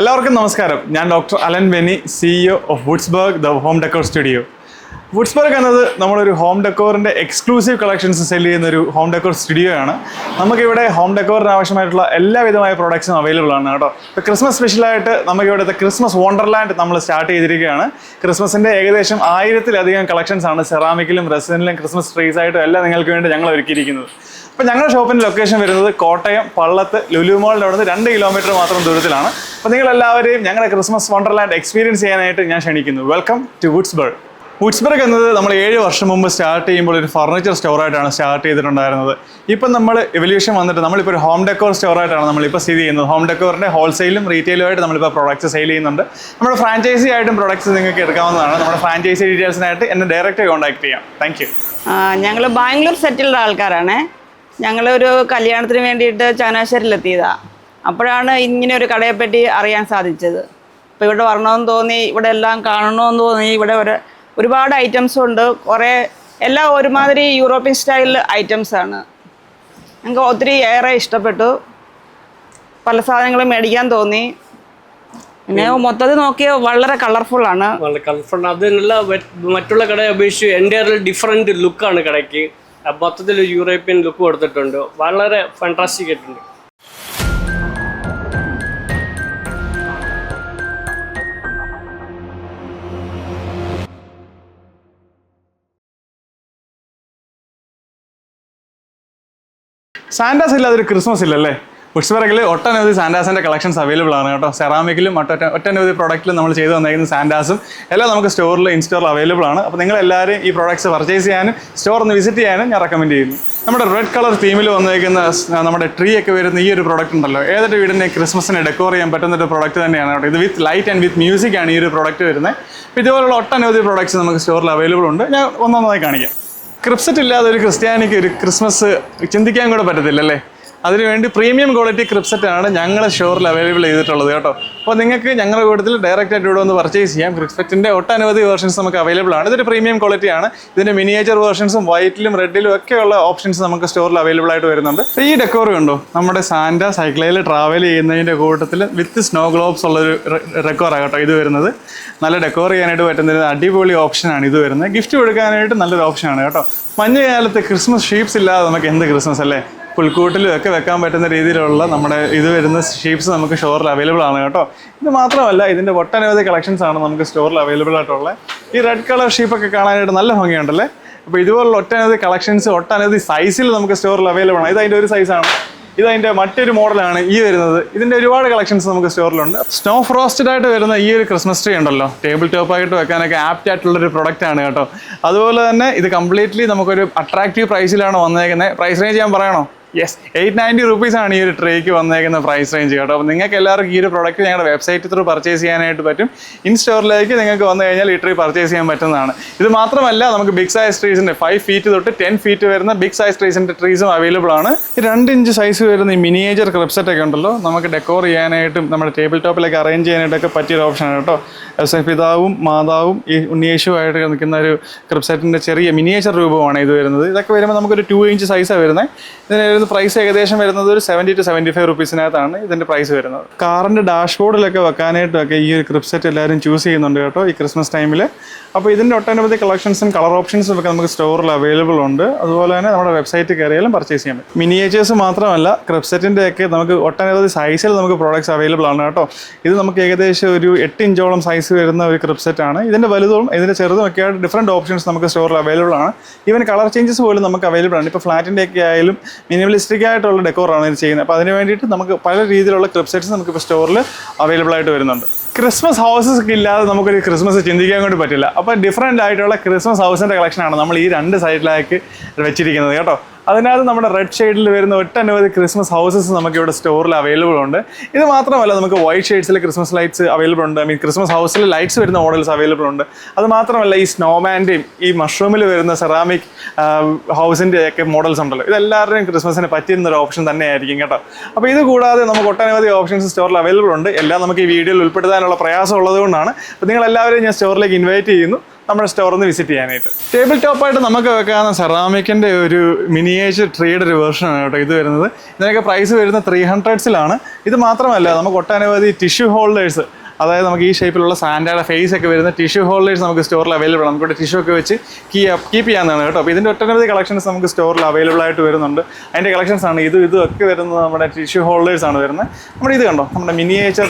എല്ലാവർക്കും നമസ്കാരം. ഞാൻ doctor Alan Benny CEO of Woodsburg the home decor studio Woodsburg എന്നത് നമ്മളൊരു ഹോം ഡെക്കോറിന്റെ എക്സ്ക്ലൂസീവ് കളക്ഷൻസ് സെൽ ചെയ്യുന്ന ഒരു ഹോം ഡെക്കോർ സ്റ്റുഡിയോ ആണ്. നമുക്കിവിടെ ഹോം ഡെക്കോറിന് ആവശ്യമായിട്ടുള്ള എല്ലാവിധമായ പ്രോഡക്ട്സും അവൈലബിൾ ആണ് കേട്ടോ. ഇപ്പോൾ ക്രിസ്മസ് സ്പെഷ്യലായിട്ട് നമുക്ക് ഇവിടുത്തെ ക്രിസ്മസ് വണ്ടർലാൻഡ് നമ്മൾ സ്റ്റാർട്ട് ചെയ്തിരിക്കുകയാണ്. ക്രിസ്മസിന്റെ ഏകദേശം ആയിരത്തിലധികം കളക്ഷൻസ് ആണ് സെറാമിക്കിലും റെസിനിലും ക്രിസ്മസ് ട്രീസ് ആയിട്ടും എല്ലാം നിങ്ങൾക്ക് വേണ്ടി ഞങ്ങൾ ഒരുക്കിയിരിക്കുന്നത്. അപ്പോൾ ഞങ്ങളുടെ ഷോപ്പിന്റെ ലൊക്കേഷൻ വരുന്നത് കോട്ടയം പള്ളത്ത് ലുലു മോളിന്റെ അവിടുന്ന് രണ്ട് കിലോമീറ്റർ മാത്രം ദൂരത്തിലാണ്. അപ്പോൾ നിങ്ങൾ എല്ലാവരെയും ഞങ്ങളുടെ ക്രിസ്മസ് വണ്ടർലാൻഡ് എക്സ്പീരിയൻസ് ചെയ്യാനായിട്ട് ഞാൻ ക്ഷണിക്കുന്നു. Welcome to വുഡ്സ്ബർഗ്. വുഡ്സ്ബർഗ് എന്നത് നമ്മൾ ഏഴ് വർഷം മുമ്പ് സ്റ്റാർട്ട് ചെയ്യുമ്പോൾ ഒരു ഫർണിച്ചർ സ്റ്റോറായിട്ടാണ് സ്റ്റാർട്ട് ചെയ്തിട്ടുണ്ടായിരുന്നത്. ഇപ്പം നമ്മൾ എവല്യൂഷൻ വന്നിട്ട് നമ്മളിപ്പോൾ ഒരു ഹോം ഡെക്കോർ സ്റ്റോറായിട്ടാണ് നമ്മളിപ്പോൾ സ്ഥിതി ചെയ്യുന്നത്. ഹോം ഡെക്കോറിന്റെ ഹോൾസെയിലും റീറ്റെയിലുമായിട്ട് നമ്മളിപ്പോൾ പ്രൊഡക്ട്സ് സെയിൽ ചെയ്യുന്നുണ്ട്. നമ്മുടെ ഫ്രാഞ്ചൈസി ആയിട്ടും പ്രൊഡക്ട്സ് നിങ്ങൾക്ക് എടുക്കാവുന്നതാണ്. നമ്മുടെ ഫ്രാഞ്ചൈസി ഡീറ്റെയിൽസിനായിട്ട് എന്നെ ഡയറക്റ്റ് കോൺടാക്ട് ചെയ്യാം. താങ്ക് യു ഞങ്ങൾ ബാംഗ്ലൂർ സെറ്റിൽഡ് ആൾക്കാരാണ്. ഞങ്ങളൊരു കല്യാണത്തിന് വേണ്ടിയിട്ട് ചങ്ങനാശ്ശേരിയിലെത്തിയതാണ് അപ്പോഴാണ് ഇങ്ങനെ ഒരു കടയെപ്പറ്റി അറിയാൻ സാധിച്ചത്. അപ്പോൾ ഇവിടെ വരണമെന്ന് തോന്നി ഇവിടെ എല്ലാം കാണണമെന്ന് തോന്നി ഇവിടെ ഒരു ഒരുപാട് ഐറ്റംസ് ഉണ്ട്. കുറേ എല്ലാം ഒരുമാതിരി യൂറോപ്യൻ സ്റ്റൈൽ ഐറ്റംസ് ആണ്. ഞങ്ങൾക്ക് ഒത്തിരി ഏറെ ഇഷ്ടപ്പെട്ടു. പല സാധനങ്ങളും മേടിക്കാൻ തോന്നി. പിന്നെ മൊത്തത്തിൽ നോക്കിയാൽ വളരെ വളരെ കളർഫുൾ ആണ്. നല്ല വെ- മറ്റുള്ള കടയെ അപേക്ഷിച്ച് എന്റെ ഡിഫറെന്റ് ലുക്കാണ് കടയ്ക്ക്. മൊത്തത്തിൽ യൂറോപ്യൻ ലുക്ക് കൊടുത്തിട്ടുണ്ട്. വളരെ ഫാന്റാസ്റ്റിക് ആയിട്ടുണ്ട്. സാന്റാസ് ഇല്ലാതെ ഒരു ക്രിസ്മസ് ഇല്ലല്ലേ? പുഷ്പറകിൽ ഒട്ടനവധി സാൻഡാസിന്റെ കളക്ഷൻസ് അവൈലബിൾ ആണ് കേട്ടോ. സെറാമിക്കിലും ഒട്ട ഒട്ടനവധി പ്രോഡക്റ്റിലും നമ്മൾ ചെയ്തു വന്നേക്കുന്ന സാന്റാസും എല്ലാം നമുക്ക് സ്റ്റോറിൽ ഇൻസ്റ്റോറിൽ അവൈലബിൾ ആണ്. അപ്പോൾ നിങ്ങൾ എല്ലാവരും ഈ പ്രോഡക്ട്സ് പർച്ചേസ് ചെയ്യാനും സ്റ്റോർ ഒന്ന് വിസിറ്റ് ചെയ്യാനും ഞാൻ റെക്കമെൻഡ് ചെയ്യുന്നു. നമ്മുടെ റെഡ് കളർ തീമിൽ വന്നേക്കുന്ന നമ്മുടെ ട്രീ ഒക്കെ വരുന്ന ഈ ഒരു പ്രോഡക്റ്റ് ഉണ്ടല്ലോ. ഏതൊരു വീടിനെ ക്രിസ്മസിന് ഡെക്കോർ ചെയ്യാൻ പറ്റുന്ന ഒരു പ്രോഡക്റ്റ് തന്നെയാണ് കേട്ടോ. ഇത് with light and with music ആണ് ഈ ഒരു പ്രോഡക്റ്റ് വരുന്നത്. ഇതുപോലുള്ള ഒട്ടനവധി പ്രോഡക്ട്സ് നമുക്ക് സ്റ്റോറിൽ അവൈലബിൾ ഉണ്ട്. ഞാൻ ഒന്നൊന്നായി കാണിക്കാം. ക്രിപ്സെറ്റ് ഇല്ലാതെ ഒരു ക്രിസ്ത്യാനിക്ക് ഒരു ക്രിസ്മസ് ചിന്തിക്കാൻ കൂടെ പറ്റത്തില്ല അല്ലേ അതിനുവേണ്ടി പ്രീമിയം ക്വാളിറ്റി ക്രിപ്സെറ്റാണ് ഞങ്ങളുടെ ഷോറിൽ അവൈലബിൾ ചെയ്തിട്ടുള്ളത് കേട്ടോ. അപ്പോൾ നിങ്ങൾക്ക് ഞങ്ങളുടെ കൂട്ടത്തിൽ ഡയറക്റ്റ് ആയിട്ട് ഇവിടെ വന്ന് പർച്ചേസ് ചെയ്യാം. ക്രിപ്സെറ്റിന്റെ ഒട്ടനവധി വേർഷൻസ് നമുക്ക് അവൈലബിൾ ആണ്. ഇതൊരു പ്രീമിയം ക്വാളിറ്റി ആണ്. ഇതിന്റെ മിനിയേച്ചർ വേർഷൻസും വൈറ്റിലും റെഡിലും ഒക്കെയുള്ള ഓപ്ഷൻസ് നമുക്ക് സ്റ്റോറിൽ അവൈലബിൾ ആയിട്ട് വരുന്നുണ്ട്. ഈ ഡെക്കോർ കണ്ടോ? നമ്മുടെ സാൻഡ സൈക്കിളിൽ ട്രാവൽ ചെയ്യുന്നതിന്റെ കൂട്ടത്തിൽ വിത്ത് സ്നോ ഗ്ലോബ്സ് ഉള്ളൊരു ഡെക്കോറാണ് കേട്ടോ ഇത് വരുന്നത്. നല്ല ഡെക്കോർ ചെയ്യാനായിട്ട് പറ്റുന്ന ഒരു അടിപൊളി ഓപ്ഷനാണ് ഇത് വരുന്നത്. ഗിഫ്റ്റ് കൊടുക്കാനായിട്ട് നല്ലൊരു ഓപ്ഷനാണ് കേട്ടോ. മഞ്ഞ കാലത്ത് ക്രിസ്മസ് ഷീപ്സ് ഇല്ലാതെ നമുക്ക് എന്ത് ക്രിസ്മസ് അല്ലേ? പുൽക്കൂട്ടിലും ഒക്കെ വെക്കാൻ പറ്റുന്ന രീതിയിലുള്ള നമ്മുടെ ഇത് വരുന്ന ഷീപ്സ് നമുക്ക് സ്റ്റോറിൽ അവൈലബിൾ ആണ് കേട്ടോ. ഇത് മാത്രമല്ല ഇതിന്റെ ഒട്ടനവധി കളക്ഷൻസ് ആണ് നമുക്ക് സ്റ്റോറിൽ അവൈലബിൾ ആയിട്ടുള്ളത്. ഈ റെഡ് കളർ ഷീപ്പൊക്കെ കാണാനായിട്ട് നല്ല ഭംഗിയുണ്ടല്ലേ? അപ്പോൾ ഇതുപോലുള്ള ഒട്ടനവധി കളക്ഷൻസ് ഒട്ടനവധി സൈസിൽ നമുക്ക് സ്റ്റോറിൽ അവൈലബിൾ ആണ്. ഇത് അതിന്റെ ഒരു സൈസാണ് ഇത് അതിന്റെ മറ്റൊരു മോഡലാണ് ഈ വരുന്നത്. ഇതിന്റെ ഒരുപാട് കളക്ഷൻസ് നമുക്ക് സ്റ്റോറിലുണ്ട് സ്നോ ഫ്രോസ്റ്റഡ് ആയിട്ട് വരുന്ന ഈ ഒരു ക്രിസ്മസ് ട്രീ ഉണ്ടല്ലോ. ടേബിൾ ടോപ്പായിട്ട് വെക്കാനൊക്കെ ആപ്റ്റ് ആയിട്ടുള്ള ഒരു പ്രൊഡക്റ്റ് ആണ് കേട്ടോ. അതുപോലെ തന്നെ ഇത് കംപ്ലീറ്റ്ലി നമുക്കൊരു അട്രാക്റ്റീവ് പ്രൈസിലാണ് വന്നേക്കുന്നത് പ്രൈസ് റേഞ്ച് ഞാൻ പറയണോ? യെസ് എയ്റ്റ് നയന്റി റുപ്പീസ് ആണ് ഈ ഒരു ട്രേക്ക് വന്നേക്കുന്ന പ്രൈസ് റേഞ്ച് കേട്ടോ. അപ്പോൾ നിങ്ങൾക്ക് എല്ലാവർക്കും ഈ ഒരു പ്രോഡക്റ്റ് ഞങ്ങളുടെ വെബ്സൈറ്റ് ത്രൂ പർച്ചേസ് ചെയ്യാനായിട്ട് പറ്റും. ഇൻ സ്റ്റോറിലേക്ക് നിങ്ങൾക്ക് വന്നു കഴിഞ്ഞാൽ ഈ ട്രീ പർച്ചേസ് ചെയ്യാൻ പറ്റുന്നതാണ്. ഇത് മാത്രമല്ല നമുക്ക് ബിഗ് സൈസ് ട്രീസിന്റെ ഫൈവ് ഫീറ്റ് തൊട്ട് ടെൻ ഫീറ്റ് വരുന്ന ബിഗ് സൈസ് ട്രീസിന്റെ ട്രീസും അവൈലബിൾ ആണ്. രണ്ട് ഇഞ്ച് സൈസ് വരുന്ന ഈ മിനിയേച്ചർ ക്രിപ്സെറ്റ് ഒക്കെ ഉണ്ടല്ലോ. നമുക്ക് ഡെക്കോർ ചെയ്യാനായിട്ടും നമ്മുടെ ടേബിൾ ടോപ്പിലേക്ക് അറേഞ്ച് ചെയ്യാനായിട്ടൊക്കെ പറ്റിയൊരു ഓപ്ഷനാണ് കേട്ടോ. യൗസേപ്പ് പിതാവും മാതാവും ഈ ഉണ്ണിയേശുവായിട്ട് നിൽക്കുന്ന ഒരു ക്രിപ്സെറ്റിന്റെ ചെറിയ മിനിയേച്ചർ രൂപമാണ് ഇത് വരുന്നത്. ഇതൊക്കെ വരുമ്പോൾ നമുക്കൊരു ടു ഇഞ്ച് സൈസാണ് വരുന്നത് ഇതിന് വരുന്ന പ്രൈസ് ഏകദേശം വരുന്നത് ഒരു സെവന്റി ടു സെവന്റി ഫൈവ് റുപ്പീസിനകത്താണ് ഇതിന്റെ പ്രൈസ് വരുന്നത്. കാറിന്റെ ഡാഷ്ബോർഡിലൊക്കെ വെക്കാനായിട്ടൊക്കെ ഈ ഒരു ക്രിപ്സെറ്റ് എല്ലാവരും ചൂസ് ചെയ്യുന്നുണ്ട് കേട്ടോ ഈ ക്രിസ്മസ് ടൈമിൽ അപ്പോൾ ഇതിന്റെ ഒട്ടനവധി കളക്ഷൻസും കളർ ഓപ്ഷൻസും ഒക്കെ നമുക്ക് സ്റ്റോറിൽ അവൈലബിൾ ഉണ്ട്. അതുപോലെ തന്നെ നമ്മുടെ വെബ്സൈറ്റ് കയറിയാലും പർച്ചേസ് ചെയ്യാൻ പറ്റും. മിനിയേച്ചേഴ്സ് മാത്രമല്ല ക്രിപ്സെറ്റിന്റെ ഒക്കെ നമുക്ക് ഒട്ടനവധി സൈസിൽ നമുക്ക് പ്രോഡക്റ്റ്സ് അവൈലബിൾ ആണ് കേട്ടോ. ഇത് നമുക്ക് ഏകദേശം ഒരു എട്ട് ഇഞ്ചോളം സൈസ് വരുന്ന ഒരു ക്രിപ്സെറ്റ് ആണ്. ഇതിന്റെ വലുതും ഇതിന്റെ ചെറുതും ഒക്കെ ആയിട്ട് ഡിഫറെന്റ് ഓപ്ഷൻസ് നമുക്ക് സ്റ്റോറിൽ അവൈലബിൾ ആണ്. ഈവൻ കളർ ചേഞ്ചസ് പോലും നമുക്ക് അവൈലബിൾ ആണ്. ഇപ്പോൾ ഫ്ലാറ്റിന്റെ ഒക്കെ ആയാലും മിനിമലിസ്റ്റിക് ആയിട്ടുള്ള ഡെക്കോറാണ് ഇത് ചെയ്യുന്നത്. അപ്പോൾ അതിന് വേണ്ടിയിട്ട് നമുക്ക് പല രീതിയിലുള്ള ക്രിപ്സെറ്റ്സ് നമുക്ക് ഇപ്പോൾ സ്റ്റോറിൽ അവൈലബിൾ ആയിട്ട് വരുന്നുണ്ട്. ക്രിസ്മസ് ഹൗസസ് ഒക്കെ ഇല്ലാതെ നമുക്കൊരു ക്രിസ്മസ് ചിന്തിക്കാൻ കൊണ്ട് പറ്റില്ല. അപ്പോൾ ഡിഫറെന്റ് ആയിട്ടുള്ള ക്രിസ്മസ് ഹൗസിന്റെ കളക്ഷനാണ് നമ്മൾ ഈ രണ്ട് സൈഡിലേക്ക് വെച്ചിരിക്കുന്നത് കേട്ടോ. അതിനകത്ത് നമ്മുടെ റെഡ് ഷെയ്ഡിൽ വരുന്ന ഒട്ടനവധി ക്രിസ്മസ് ഹൗസസ് നമുക്ക് ഇവിടെ സ്റ്റോറിൽ അവൈലബിൾ ഉണ്ട്. ഇത് മാത്രമല്ല നമുക്ക് വൈറ്റ് ഷെയ്ഡ്സിൽ ക്രിസ്മസ് ലൈറ്റ്സ് അവൈലബിൾ ഉണ്ട്. ഐ മീൻ ക്രിസ്മസ് ഹൗസിൽ ലൈറ്റ്സ് വരുന്ന മോഡൽസ് അവൈലബിൾ ഉണ്ട്. അത് മാത്രമല്ല ഈ സ്നോമാന്റെയും ഈ മഷ്റൂമിൽ വരുന്ന സെറാമിക് ഹൗസിന്റെ ഒക്കെ മോഡൽസ് ഉണ്ടല്ലോ. ഇതെല്ലാവരുടെയും ക്രിസ്മസിന് പറ്റുന്ന ഒരു ഓപ്ഷൻ തന്നെയായിരിക്കും കേട്ടോ. അപ്പോൾ ഇത് കൂടാതെ നമുക്ക് ഒട്ടനവധി ഓപ്ഷൻസ് സ്റ്റോറിൽ അവൈലബിൾ ഉണ്ട്. എല്ലാം നമുക്ക് ഈ വീഡിയോയിൽ ഉൾപ്പെടുത്താനുള്ള പ്രയാസം ഉള്ളതുകൊണ്ടാണ്. അപ്പോൾ നിങ്ങളെല്ലാവരെയും ഞാൻ സ്റ്റോറിലേക്ക് ഇൻവൈറ്റ് ചെയ്യുന്നു. നമ്മുടെ സ്റ്റോറിൽ നിന്ന് വിസിറ്റ് ചെയ്യാനായിട്ട്. ടേബിൾ ടോപ്പായിട്ട് നമുക്ക് വെക്കാവുന്ന സെറാമിക്കിന്റെ ഒരു മിനിയേച്ചർ ട്രീയുടെ ഒരു വേർഷനാണ് കേട്ടോ ഇത് വരുന്നത്. ഇതിനൊക്കെ പ്രൈസ് വരുന്നത് ത്രീ ഹൺഡ്രഡ്സിലാണ് ഇത് മാത്രമല്ല നമുക്ക് ഒട്ടനവധി ടിഷ്യൂ ഹോൾഡേഴ്സ് അതായത് നമുക്ക് ഈ ഷേപ്പിലുള്ള സാൻഡയുടെ ഫേസ് ഒക്കെ വരുന്ന ടിഷ്യൂ ഹോൾഡേഴ്സ് നമുക്ക് സ്റ്റോറിൽ അവൈലബിൾ ആണ്. നമുക്ക് ടിഷ്യൂ ഒക്കെ വെച്ച് കീ കീപ്പ് ചെയ്യാവുന്നതാണ് കേട്ടോ. അപ്പോൾ ഇതിന്റെ ഒട്ടനവധി കളക്ഷൻസ് നമുക്ക് സ്റ്റോറിൽ അവൈലബിൾ ആയിട്ട് വരുന്നുണ്ട്. അതിന്റെ കളക്ഷൻസ് ആണ്. ഇതും ഇതും ഒക്കെ വരുന്നത് നമ്മുടെ ടിഷ്യൂ ഹോൾഡേഴ്സ് ആണ് വരുന്നത്. നമ്മുടെ ഇത് കണ്ടോ? നമ്മുടെ മിനിയേച്ചർ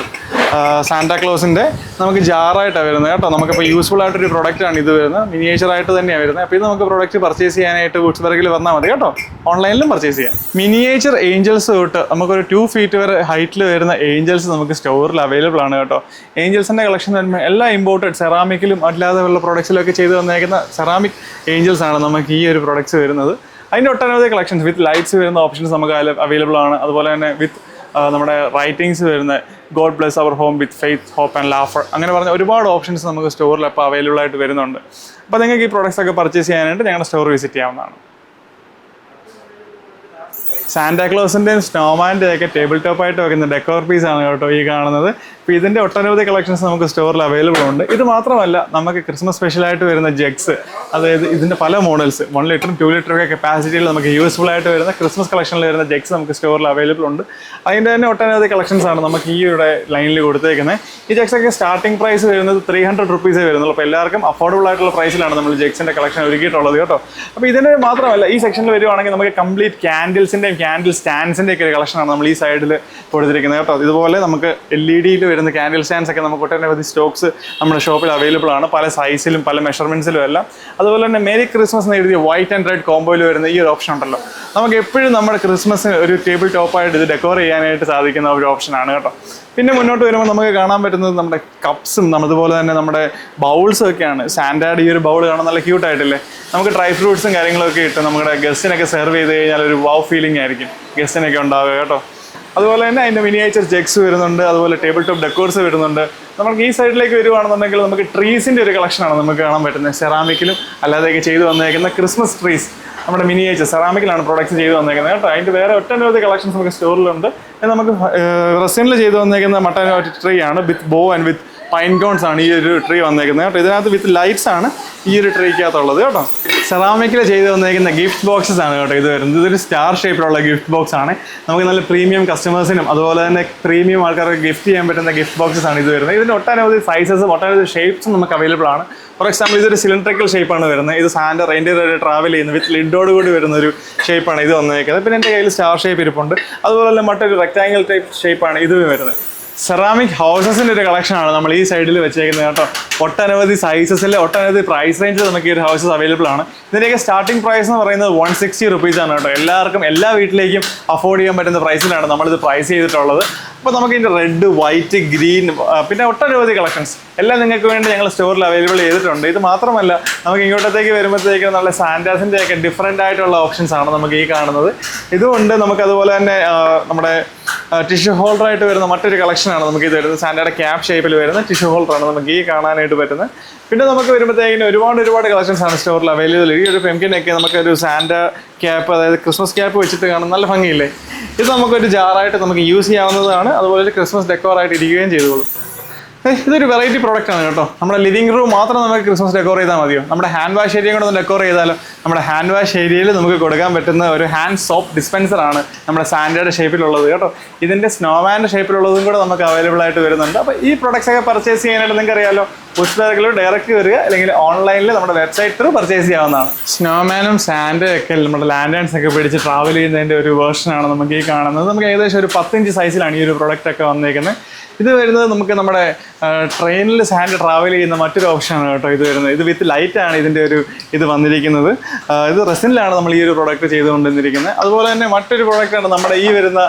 സാന്റാക്ലോസിന്റെ നമുക്ക് ജാറായിട്ടാണ് വരുന്നത് കേട്ടോ. നമുക്കിപ്പോൾ യൂസ്ഫുൾ ആയിട്ടൊരു ആണ് ഇത് വരുന്നത്. മിനിയേച്ചർ ആയിട്ട് തന്നെയാണ് വരുന്നത്. അപ്പോൾ ഇത് നമുക്ക് പ്രൊഡക്റ്റ് പർച്ചേസ് ചെയ്യാനായിട്ട് ഗുഡ്സ് ബർഗിൽ വന്നാൽ മതി കേട്ടോ. ഓൺലൈനിലും പർച്ചേസ് ചെയ്യാം. മിനിയേച്ചർ ഏഞ്ചൽസ് തൊട്ട് നമുക്കൊരു ടു ഫീറ്റ് വരെ ഹൈറ്റിൽ വരുന്ന ഏഞ്ചൽസ് നമുക്ക് സ്റ്റോറിൽ അവൈലബിൾ ആണ് കേട്ടോ. ഏഞ്ചൽസിന്റെ കളക്ഷൻ വരുമ്പോൾ എല്ലാ ഇമ്പോർട്ടഡ് സെറാമിക്കിലും അല്ലാതെ ഉള്ള പ്രൊഡക്ട്സിലൊക്കെ ചെയ്ത് വന്നേക്കുന്ന സെറാമിക് ഏഞ്ചൽസ് ആണ് നമുക്ക് ഈ ഒരു പ്രൊഡക്ട്സ് വരുന്നത്. അതിന്റെ ഒട്ടനവധി കളക്ഷൻസ് വിത്ത് ലൈറ്റ്സ് വരുന്ന ഓപ്ഷൻസ് നമുക്ക് അവൈലബിൾ ആണ്. അതുപോലെ തന്നെ വിത്ത് നമ്മുടെ റൈറ്റിങ്സ് വരുന്ന God bless our home with faith hope and laughter അങ്ങനെ പറഞ്ഞ ഒരുപാട് ഓപ്ഷൻസ് നമുക്ക് സ്റ്റോറിൽ അപ്പോൾ അവൈലബിൾ ആയിട്ട് വരുന്നുണ്ട്. അപ്പോൾ നിങ്ങൾക്ക് ഈ പ്രോഡക്റ്റ്സ് ഒക്കെ പർച്ചേസ് ചെയ്യാനായിട്ട് ഞങ്ങളുടെ സ്റ്റോർ വിസിറ്റ് ചെയ്യാവുന്നതാണ്. സാന്റാക്ലോസിന്റെയും സ്നോമാന്റെയൊക്കെ ടേബിൾ ടോപ്പായിട്ട് വെക്കുന്ന ഡെക്കോർ പീസ് ആണ് കേട്ടോ ഈ കാണുന്നത്. അപ്പോൾ ഇതിന്റെ ഒട്ടനവധി കളക്ഷൻസ് നമുക്ക് സ്റ്റോറിൽ അവൈലബിൾ ഉണ്ട്. ഇത് മാത്രമല്ല നമുക്ക് ക്രിസ്മസ് സ്പെഷ്യലായിട്ട് വരുന്ന ജഗ്സ് അതായത് ഇതിന്റെ പല മോഡൽസ് വൺ ലിറ്ററും ടു ലിറ്ററും ഒക്കെ കപ്പാസിറ്റിയിൽ നമുക്ക് യൂസ്ഫുൾ ആയിട്ട് വരുന്ന ക്രിസ്മസ് കളക്ഷനിൽ വരുന്ന ജഗ്സ് നമുക്ക് സ്റ്റോറിൽ അവൈലബിൾ ഉണ്ട്. അതിന്റെ തന്നെ ഒട്ടനവധി കളക്ഷൻസ് ആണ് നമുക്ക് ഈ ഇവിടെ ലൈനിൽ കൊടുത്തേക്കുന്നത് ഈ ജഗ്സ് ഒക്കെ സ്റ്റാർട്ടിംഗ് പ്രൈസ് വരുന്നത് ത്രീ ഹൺഡ്രഡ് റുപ്പീസേ വരുന്നുള്ളൂ. അപ്പോൾ എല്ലാവർക്കും അഫോർഡബിൾ ആയിട്ടുള്ള പ്രൈസിലാണ് നമ്മൾ ജഗ്സിന്റെ കളക്ഷൻ ഒരുക്കിയിട്ടുള്ളത് കേട്ടോ. അപ്പോൾ ഇതിന് മാത്രമല്ല ഈ സെക്ഷനിൽ വരുവാണെങ്കിൽ നമുക്ക് കംപ്ലീറ്റ് ക്യാൻഡിൽസിന്റെയും ക്യാൻഡിൽ സ്റ്റാൻഡ്സിന്റെയൊക്കെ ഒരു കളക്ഷനാണ് നമ്മൾ ഈ സൈഡിൽ കൊടുത്തിരിക്കുന്നത് കേട്ടോ. ഇതുപോലെ നമുക്ക് എൽ ഇ ഡിയിൽ വരുന്ന ക്യാൻഡിൽ സ്റ്റാൻഡ്സ് ഒക്കെ നമുക്ക് ഒട്ടനവധി സ്റ്റോക്സ് നമ്മുടെ ഷോപ്പിൽ അവൈലബിൾ ആണ്. പല സൈസിലും പല മെഷർമെന്റ്സിലും എല്ലാം. അതുപോലെ തന്നെ മേരി ക്രിസ്മസ് എന്ന് എഴുതിയ വൈറ്റ് ആൻഡ് റെഡ് കോംബോയിൽ വരുന്ന ഈ ഒരു ഓപ്ഷൻ ഉണ്ടല്ലോ. നമുക്ക് എപ്പോഴും നമ്മുടെ ക്രിസ്മസിന് ഒരു ടേബിൾ ടോപ്പായിട്ട് ഇത് ഡെക്കോർ ചെയ്യാനായിട്ട് സാധിക്കുന്ന ഒരു ഓപ്ഷനാണ് കേട്ടോ. പിന്നെ മുന്നോട്ട് വരുമ്പോൾ നമുക്ക് കാണാൻ പറ്റുന്നത് നമ്മുടെ കപ്സും അതുപോലെ തന്നെ നമ്മുടെ ബൗൾസും ഒക്കെയാണ് സാൻഡാഡ് ഈ ഒരു ബൗൾ കാണാൻ നല്ല ക്യൂട്ട് ആയിട്ടില്ലേ? നമുക്ക് ഡ്രൈ ഫ്രൂട്ട്സും കാര്യങ്ങളൊക്കെ ഇട്ട് നമ്മുടെ ഗസ്റ്റിനൊക്കെ സെർവ് ചെയ്ത് കഴിഞ്ഞാൽ ഒരു വൗ ഫീലിംഗ് ആയിരിക്കും. ഗസ്റ്റിനൊക്കെ ഉണ്ടാവുക കേട്ടോ. അതുപോലെ തന്നെ അതിന്റെ മിനിയേച്ചർ ജെക്സ് വരുന്നുണ്ട് അതുപോലെ ടേബിൾ ടോപ്പ് ഡെക്കോർസ് വരുന്നുണ്ട്. നമുക്ക് ഈ സൈഡിലേക്ക് വരുവാണെന്നുണ്ടെങ്കിൽ നമുക്ക് ട്രീസിന്റെ ഒരു കളക്ഷനാണ് നമുക്ക് കാണാൻ പറ്റുന്നത്. സെറാമിക്കിലും അല്ലാതെയൊക്കെ ചെയ്തു വന്നേക്കുന്ന ക്രിസ്മസ് ട്രീസ് നമ്മുടെ മിനിയേച്ചർ സെറാമിക്കിലാണ് പ്രൊഡക്ട്സ് ചെയ്തു വന്നേക്കുന്നത് കേട്ടോ. അതിന്റെ വേറെ ഒട്ടനവധി കളക്ഷൻസ് നമുക്ക് സ്റ്റോറിലുണ്ട് നമുക്ക് റെസിനിൽ ചെയ്തു വന്നേക്കുന്ന മട്ടൻ ട്രീ ആണ് വിത്ത് bow and with pine cons ആണ് ഈ ഒരു ട്രീ വന്നേക്കുന്നത് കേട്ടോ. ഇതിനകത്ത് വിത്ത് ലൈറ്റ്സ് ആണ് ഈ ഒരു ട്രീക്കകത്തുള്ളത് കേട്ടോ. സെറാമിക്കിൽ ചെയ്ത് വന്നേക്കുന്ന ഗിഫ്റ്റ് ബോക്സസ് ആണ് കേട്ടോ ഇത് വരുന്നത്. ഇതൊരു സ്റ്റാർ ഷേപ്പിലുള്ള ഗിഫ്റ്റ് ബോക്സ് ആണ്. നമുക്ക് നല്ല പ്രീമിയം കസ്റ്റമേഴ്സിനും അതുപോലെ തന്നെ പ്രീമിയം ആൾക്കാർക്ക് ഗിഫ്റ്റ് ചെയ്യാൻ പറ്റുന്ന ഗിഫ്റ്റ് ബോക്സസ് ആണ് ഇത് വരുന്നത്. ഇതിന് ഒട്ടനവധി സൈസസും ഒട്ടനവധി ഷേപ്സും നമുക്ക് അവൈലബിൾ ആണ്. ഫോർ എക്സാമ്പിൾ ഇതൊരു സിലിണ്ടറിക്കൽ ഷേപ്പാണ് വരുന്നത്. ഇത് സാൻഡർ റെയിൻഡിയർ ട്രാവൽ ചെയ്യുന്ന വിത്ത് ലിഡോട് കൂടി വരുന്ന ഒരു ഷേപ്പാണ് ഇത് വന്നേക്കുന്നത്. പിന്നെ എന്റെ കയ്യിൽ സ്റ്റാർ ഷേപ്പ് ഇരിപ്പുണ്ട്. അതുപോലെ തന്നെ മറ്റൊരു റെക്ടാങ്കിൾ ടൈപ്പ് ഷേപ്പാണ് ഇത് വരുന്നത്. സെറാമിക് ഹൗസസിന്റെ ഒരു കളക്ഷനാണ് നമ്മൾ ഈ സൈഡിൽ വെച്ചേക്കുന്നത് കേട്ടോ. ഒട്ടനവധി സൈസസിൽ ഒട്ടനവധി പ്രൈസ് റേഞ്ചിൽ നമുക്ക് ഈ ഒരു ഹൗസസ് അവൈലബിൾ ആണ്. ഇതിന്റെയൊക്കെ സ്റ്റാർട്ടിംഗ് പ്രൈസ് എന്ന് പറയുന്നത് വൺ സിക്സ്റ്റി റുപ്പീസ് ആണ് കേട്ടോ. എല്ലാവർക്കും എല്ലാ വീട്ടിലേക്കും അഫോർഡ് ചെയ്യാൻ പറ്റുന്ന പ്രൈസിലാണ് നമ്മളിത് പ്രൈസ് ചെയ്തിട്ടുള്ളത്. അപ്പോൾ നമുക്ക് ഇതിന്റെ റെഡ് വൈറ്റ് ഗ്രീൻ പിന്നെ ഒട്ടനവധി കളക്ഷൻസ് എല്ലാം നിങ്ങൾക്ക് വേണ്ടി ഞങ്ങൾ സ്റ്റോറിൽ അവൈലബിൾ ചെയ്തിട്ടുണ്ട്. ഇത് മാത്രമല്ല നമുക്ക് ഇങ്ങോട്ടത്തേക്ക് വരുമ്പോഴത്തേക്ക് നല്ല സാൻഡാസിന്റെ ഒക്കെ ഡിഫറെന്റ് ആയിട്ടുള്ള ഓപ്ഷൻസ് ആണ് നമുക്ക് ഈ കാണുന്നത്. ഇതുകൊണ്ട് നമുക്ക് അതുപോലെ തന്നെ നമ്മുടെ ടിഷ്യൂ ഹോൾഡർ ആയിട്ട് വരുന്ന മറ്റൊരു കളക്ഷനാണ് നമുക്ക് ഇത് വരുന്നത്. സാൻഡയുടെ ക്യാപ് ഷേപ്പിൽ വരുന്ന ടിഷ്യൂ ആണ് നമുക്ക് ഈ കാണാനായിട്ട് പറ്റുന്നത്. പിന്നെ നമുക്ക് വരുമ്പോഴത്തേക്കിന് ഒരുപാട് ഒരുപാട് കളക്ഷൻസ് ആണ് സ്റ്റോറിൽ അവൈലബിൾ ഈ ഒരു പെംകിനൊക്കെ നമുക്ക് ഒരു സാൻഡ ക്യാപ്പ് അതായത് ക്രിസ്മസ് ക്യാപ്പ് വെച്ചിട്ട് കാണാൻ നല്ല ഭംഗിയില്ലേ? ഇത് നമുക്കൊരു ജാറായിട്ട് നമുക്ക് യൂസ് ചെയ്യാവുന്നതാണ്. അതുപോലെ ഒരു ക്രിസ്മസ് ഡെക്കോറായിട്ട് ഇരിക്കുകയും ചെയ്തോളും. ഇതൊരു വെറൈറ്റി പ്രോഡക്റ്റ് ആണ് കേട്ടോ. നമ്മുടെ ലിവിംഗ് റൂം മാത്രം നമുക്ക് ക്രിസ്മസ് ഡെക്കോർ ചെയ്താൽ മതിയോ? നമ്മുടെ ഹാൻഡ് വാഷ് ഏരിയ കൂടെ ഒന്ന് ഡെക്കോർ ചെയ്താലോ നമ്മുടെ ഹാൻഡ് വാഷ് ഏരിയയിൽ നമുക്ക് കൊടുക്കാൻ പറ്റുന്ന ഒരു ഹാൻഡ് സോപ്പ് ഡിസ്പെൻസർ ആണ് നമ്മുടെ സാൻഡയുടെ ഷേപ്പിലുള്ളത് കേട്ടോ. ഇതിന്റെ സ്നോമാന്റെ ഷേപ്പിലുള്ളതും കൂടെ നമുക്ക് അവൈലബിൾ ആയിട്ട് വരുന്നുണ്ട്. അപ്പോൾ ഈ പ്രൊഡക്ട്സ് ഒക്കെ പർച്ചേസ് ചെയ്യാനായിട്ട് നിങ്ങൾക്ക് പുസ്തകത്തിൽ ഡയറക്റ്റ് വരിക അല്ലെങ്കിൽ ഓൺലൈനിൽ നമ്മുടെ വെബ്സൈറ്റ് ത്രൂ പർച്ചേസ് ചെയ്യാവുന്നതാണ്. സ്നോമാനും സാൻഡും ഒക്കെ നമ്മുടെ ലാൻഡേൺസ് ഒക്കെ പിടിച്ച് ട്രാവൽ ചെയ്യുന്നതിന്റെ ഒരു വേർഷനാണ് നമുക്ക് ഈ കാണുന്നത്. നമുക്ക് ഏകദേശം ഒരു പത്തിഞ്ച് സൈസിലാണ് ഈ ഒരു പ്രോഡക്റ്റ് ഒക്കെ വന്നേക്കുന്നത് ഇത് വരുന്നത് നമുക്ക് നമ്മുടെ ട്രെയിനിൽ സാൻഡ് ട്രാവൽ ചെയ്യുന്ന മറ്റൊരു ഓപ്ഷനാണ് കേട്ടോ ഇത് വരുന്നത്. ഇത് വിത്ത് ലൈറ്റ് ആണ് ഇതിന്റെ ഒരു ഇത് വന്നിരിക്കുന്നത്. ഇത് റെസിനിലാണ് നമ്മൾ ഈ ഒരു പ്രോഡക്റ്റ് ചെയ്തുകൊണ്ടിരിക്കുന്നത്. അതുപോലെ തന്നെ മറ്റൊരു പ്രോഡക്റ്റാണ് നമ്മുടെ ഈ വരുന്ന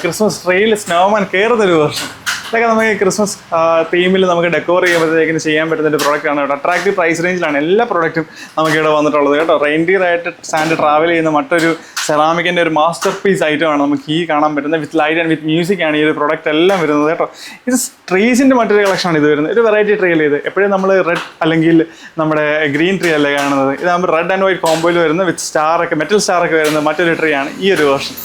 ക്രിസ്മസ് ട്രീയിൽ സ്നോമാൻ കയറുന്ന ഒരു വേർഷൻ ഇതൊക്കെ നമുക്ക് ക്രിസ്മസ് തീമിൽ നമുക്ക് ഡെക്കോർ ചെയ്യുമ്പോഴത്തേക്കിന് ചെയ്യാൻ പറ്റുന്ന ഒരു പ്രോഡക്റ്റ് ആണ് കേട്ടോ. അട്രാക്റ്റീവ് പ്രൈസ് റേഞ്ചിലാണ് എല്ലാ പ്രോഡക്റ്റും നമുക്ക് ഇവിടെ വന്നിട്ടുള്ളത് കേട്ടോ. റെയിൻഡിയർ ആയിട്ട് സാൻഡ് ട്രാവൽ ചെയ്യുന്ന മറ്റൊരു സെറാമിക്കിന്റെ ഒരു മാസ്റ്റർ പീസ് ഐറ്റമാണ് നമുക്ക് ഈ കാണാൻ പറ്റുന്നത്. With light and with music ആണ് ഈ ഒരു പ്രോഡക്റ്റ് എല്ലാം വരുന്നത് കേട്ടോ. ഇത് ട്രീസിന്റെ മറ്റൊരു കളക്ഷനാണ് ഇത് വരുന്നത്. ഒരു വെറൈറ്റി ട്രീ അല്ലേ ഇത്? എപ്പോഴും നമ്മൾ റെഡ് അല്ലെങ്കിൽ നമ്മുടെ ഗ്രീൻ ട്രീ അല്ലേ കാണുന്നത്. ഇതാകുമ്പോൾ റെഡ് ആൻഡ് വൈറ്റ് കോമ്പോയിൽ വരുന്ന വിത്ത് സ്റ്റാർ ഒക്കെ മെറ്റൽ സ്റ്റാർ ഒക്കെ വരുന്ന മറ്റൊരു ട്രീ ആണ് ഈ ഒരു വേർഷൻ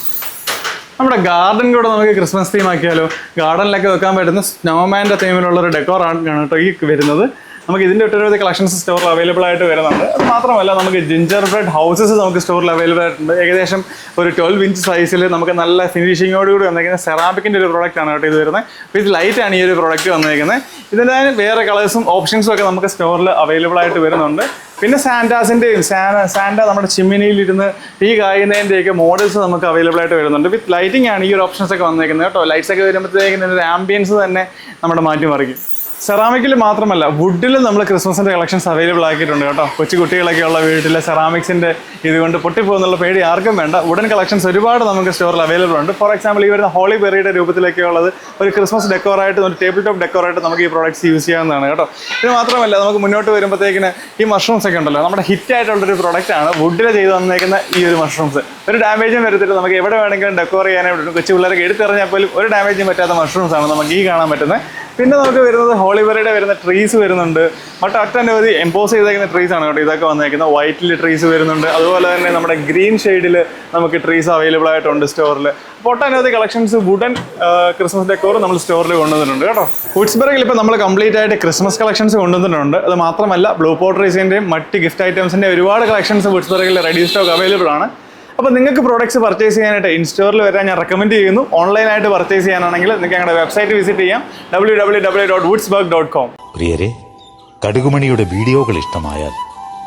നമ്മുടെ ഗാർഡൻ കൂടെ നമുക്ക് ക്രിസ്മസ് തീം ആക്കിയാലോ? ഗാർഡനിലൊക്കെ വെക്കാൻ പറ്റുന്ന സ്നോമാന്റെ തീമിലുള്ള ഒരു ഡെക്കോറാണ് കേട്ടോ ഈ വരുന്നത്. നമുക്ക് ഇതിന്റെ ഒട്ടനവധി കളക്ഷൻസ് സ്റ്റോറിൽ അവൈലബിൾ ആയിട്ട് വരുന്നുണ്ട്. അത് മാത്രമല്ല നമുക്ക് ജിഞ്ചർ ബ്രെഡ് ഹൗസസ് നമുക്ക് സ്റ്റോറിൽ അവൈലബിൾ ആയിട്ടുണ്ട്. ഏകദേശം ഒരു ട്വൽവ് ഇഞ്ച് സൈസിൽ നമുക്ക് നല്ല ഫിനിഷിങ്ങോടുകൂടി വന്നിരിക്കുന്ന സെറാമിക്കിന്റെ ഒരു പ്രോഡക്റ്റ് ആണ് കേട്ടോ ഇത് വരുന്നത്. വിത്ത് ലൈറ്റ് ആണ് ഈ ഒരു പ്രോഡക്റ്റ് വന്നിരിക്കുന്നത് ഇതിന്റെ വേറെ കളേഴ്സും ഓപ്ഷൻസും ഒക്കെ നമുക്ക് സ്റ്റോറിൽ അവൈലബിൾ ആയിട്ട് വരുന്നുണ്ട്. പിന്നെ സാൻഡാസിന്റെയും സാന സാൻഡ നമ്മുടെ ചിമ്മിനിയിലിരുന്ന് ഈ കായുന്നതിന്റെയൊക്കെ മോഡൽസ് നമുക്ക് അവൈലബിൾ ആയിട്ട് വരുന്നുണ്ട്. വിത്ത് ലൈറ്റിംഗ് ആണ് ഈ ഒരു ഓപ്ഷൻസ് ഒക്കെ വന്നിരിക്കുന്നത് കേട്ടോ. ലൈറ്റ്സ് ഒക്കെ വരുമ്പോഴത്തേക്കും ഒരു ആംബിയൻസ് തന്നെ നമ്മുടെ മാറ്റി മറിക്കും സെറാമിക്കിൽ മാത്രമല്ല വുഡിൽ നമ്മൾ ക്രിസ്മസിന്റെ കളക്ഷൻസ് അവൈലബിൾ ആക്കിയിട്ടുണ്ട് കേട്ടോ. കൊച്ചു കുട്ടികളൊക്കെ ഉള്ള വീട്ടിലെ സെറാമിക്സിന്റെ ഇതുകൊണ്ട് പൊട്ടിപ്പോകുന്നുള്ള പേടി ആർക്കും വേണ്ട. വുഡൻ കളക്ഷൻസ് ഒരുപാട് നമുക്ക് സ്റ്റോറിൽ അവൈലബിൾ ഉണ്ട്. ഫോർ എക്സാമ്പിൾ ഈ വരുന്ന ഹോളി ബെറിയുടെ രൂപത്തിലൊക്കെ ഉള്ളത് ഒരു ക്രിസ്മസ് ഡെക്കോറായിട്ട് ഒരു ടേബിൾ ടോപ്പ് ഡെക്കോറായിട്ട് നമുക്ക് ഈ പ്രോഡക്റ്റ്സ് യൂസ് ചെയ്യാവുന്നതാണ് കേട്ടോ. ഇത് മാത്രമല്ല നമുക്ക് മുന്നോട്ട് വരുമ്പോഴത്തേക്കിന് ഈ മഷ്റൂംസ് ഒക്കെ ഉണ്ടല്ലോ. നമ്മുടെ ഹിറ്റ് ആയിട്ടുള്ളൊരു പ്രോഡക്റ്റ് ആണ് വുഡിൽ ചെയ്ത് വന്നേക്കുന്ന ഈ ഒരു മഷ്റൂംസ് ഒരു ഡാമേജും വരത്തില്ല. നമുക്ക് എവിടെ വേണമെങ്കിലും ഡെക്കോർ ചെയ്യാനായിട്ട് കൊച്ചു പിള്ളേരൊക്കെ എടുത്തെറിഞ്ഞാൽ പോലും ഒരു ഡാമേജും പറ്റാത്ത മഷ്റൂംസ് ആണ് നമുക്ക് ഈ കാണാൻ പറ്റുന്നത്. പിന്നെ നമുക്ക് വരുന്നത് ഹോളിബെറിയുടെ വരുന്ന ട്രീസ് വരുന്നുണ്ട്. മറ്റ് ഒട്ടനവധി എംപോസ് ചെയ്തേക്കുന്ന ട്രീസ് ആണ് കേട്ടോ ഇതൊക്കെ വന്നേക്കുന്നത്. വൈറ്റിൽ ട്രീസ് വരുന്നുണ്ട്. അതുപോലെ തന്നെ നമ്മുടെ ഗ്രീൻ ഷെയ്ഡിൽ നമുക്ക് ട്രീസ് അവൈലബിൾ ആയിട്ടുണ്ട് സ്റ്റോറിൽ അപ്പോൾ ഒട്ടനവധി കളക്ഷൻസ് വുഡൻ ക്രിസ്മസ് ഡെക്കോർ നമ്മൾ സ്റ്റോറിൽ കൊണ്ടുവന്നിട്ടുണ്ട് കേട്ടോ. വുഡ്സ്ബർഗിൽ ഇപ്പോൾ നമ്മൾ കംപ്ലീറ്റ് ആയിട്ട് ക്രിസ്മസ് കളക്ഷൻസ് കൊണ്ടുവന്നിട്ടുണ്ട്. അത് മാത്രമല്ല ബ്ലൂ പോട്ടറീസിന്റെയും മറ്റ് ഗിഫ്റ്റ് ഐറ്റംസിന്റെ ഒരുപാട് കളക്ഷൻസ് വുഡ്സ്ബർഗിൽ റെഡി സ്റ്റോക്ക് അവൈലബിൾ ആണ്. അപ്പോൾ നിങ്ങൾക്ക് പ്രോഡക്റ്റ്സ് പർച്ചേസ് ചെയ്യാനായിട്ട് ഇൻസ്റ്റോറിൽ വരാൻ ഞാൻ റെക്കമെൻഡ് ചെയ്യുന്നു. ഓൺലൈനായിട്ട് പർച്ചേസ് ചെയ്യാനാണെങ്കിൽ നിങ്ങൾക്ക് ഞങ്ങളുടെ വെബ്സൈറ്റ് വിസിറ്റ് ചെയ്യാം. W W W dot Woodsburg dot com പ്രിയരെ കടുകുമണിയുടെ വീഡിയോകൾ ഇഷ്ടമായാൽ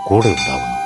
കൂടെ ഉണ്ടാവുന്നു